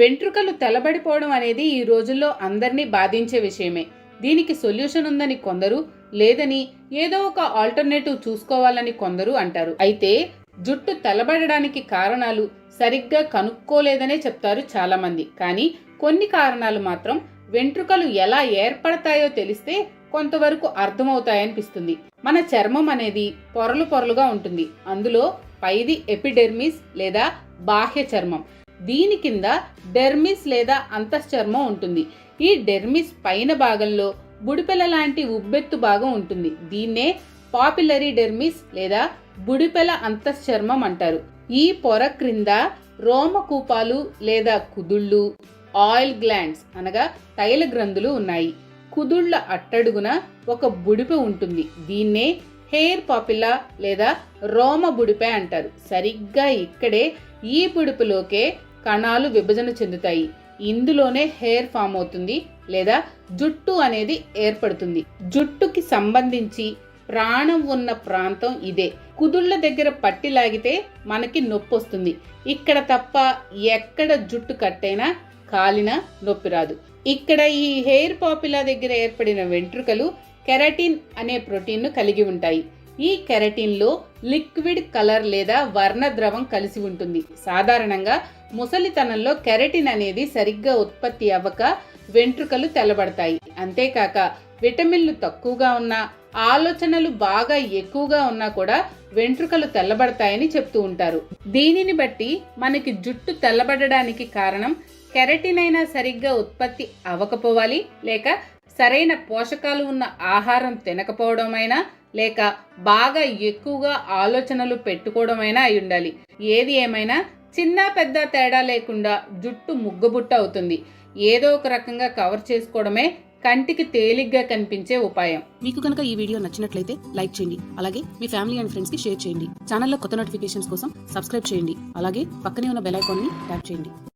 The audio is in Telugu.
వెంట్రుకలు తెల్లబడిపోవడం అనేది ఈ రోజుల్లో అందరినీ బాధించే విషయమే. దీనికి సొల్యూషన్ ఉందని కొందరు లేదని ఏదో ఒక ఆల్టర్నేటివ్ చూసుకోవాలని కొందరు అంటారు. అయితే జుట్టు తెల్లబడడానికి కారణాలు సరిగ్గా కనుక్కోలేదనే చెప్తారు చాలామంది. కానీ కొన్ని కారణాలు మాత్రం వెంట్రుకలు ఎలా ఏర్పడతాయో తెలిస్తే కొంతవరకు అర్థమవుతాయనిపిస్తుంది. మన చర్మం అనేది పొరలు పొరలుగా ఉంటుంది. అందులో పైది ఎపిడెర్మిస్ లేదా బాహ్య చర్మం. దీని కింద డెర్మిస్ లేదా అంతశ్చర్మం ఉంటుంది. ఈ డెర్మిస్ పైన భాగంలో బుడిపెల లాంటి ఉబ్బెత్తు భాగం ఉంటుంది. దీన్నే పాపులరీ డెర్మిస్ లేదా బుడిపెల అంతశ్చర్మం అంటారు. ఈ పొర క్రింద రోమకూపాలు లేదా కుదుళ్ళు ఆయిల్ గ్లాండ్స్ అనగా తైల గ్రంథులు ఉన్నాయి. కుదుళ్ళ అట్టడుగున ఒక బుడిపె ఉంటుంది. దీన్నే హెయిర్ పాపిలా లేదా రోమ బుడిపె అంటారు. సరిగ్గా ఇక్కడే ఈ పిడుపులోకే కణాలు విభజన చెందుతాయి. ఇందులోనే హెయిర్ ఫామ్ అవుతుంది లేదా జుట్టు అనేది ఏర్పడుతుంది. జుట్టుకి సంబంధించి ప్రాణం ఉన్న ప్రాంతం ఇదే. కుదుళ్ళ దగ్గర పట్టి లాగితే మనకి నొప్పి వస్తుంది. ఇక్కడ తప్ప ఎక్కడ జుట్టు కట్టైనా కాలిన నొప్పి రాదు. ఇక్కడ ఈ హెయిర్ పాపిలా దగ్గర ఏర్పడిన వెంట్రుకలు కెరటిన్ అనే ప్రోటీన్ను కలిగి ఉంటాయి. ఈ కెరటిన్లో లిక్విడ్ కలర్ లేదా వర్ణ ద్రవం కలిసి ఉంటుంది. సాధారణంగా ముసలితనంలో కెరటిన్ అనేది సరిగ్గా ఉత్పత్తి అవ్వక వెంట్రుకలు తెల్లబడతాయి. అంతేకాక విటమిన్లు తక్కువగా ఉన్నా ఆలోచనలు బాగా ఎక్కువగా ఉన్నా కూడా వెంట్రుకలు తెల్లబడతాయని చెప్తూ ఉంటారు. దీనిని బట్టి మనకి జుట్టు తెల్లబడడానికి కారణం కెరటిన్ అయినా సరిగ్గా ఉత్పత్తి అవ్వకపోవాలి లేక సరైన పోషకాలు ఉన్న ఆహారం తినకపోవడమైనా లేక బాగా ఎక్కువగా ఆలోచనలు పెట్టుకోవడమైనా అయి ఉండాలి. ఏది ఏమైనా చిన్న పెద్ద తేడా లేకుండా జుట్టు ముగ్గుబుట్ట అవుతుంది. ఏదో ఒక రకంగా కవర్ చేసుకోవడమే కంటికి తేలిగ్గా కనిపించే ఉపాయం. మీకు కనుక ఈ వీడియో నచ్చినట్లయితే లైక్ చేయండి. అలాగే మీ ఫ్యామిలీ అండ్ ఫ్రెండ్స్కి షేర్ చేయండి. ఛానల్లో కొత్త నోటిఫికేషన్స్ కోసం సబ్స్క్రైబ్ చేయండి. అలాగే పక్కనే ఉన్న బెల్ ఐకాన్ని ట్యాప్ చేయండి.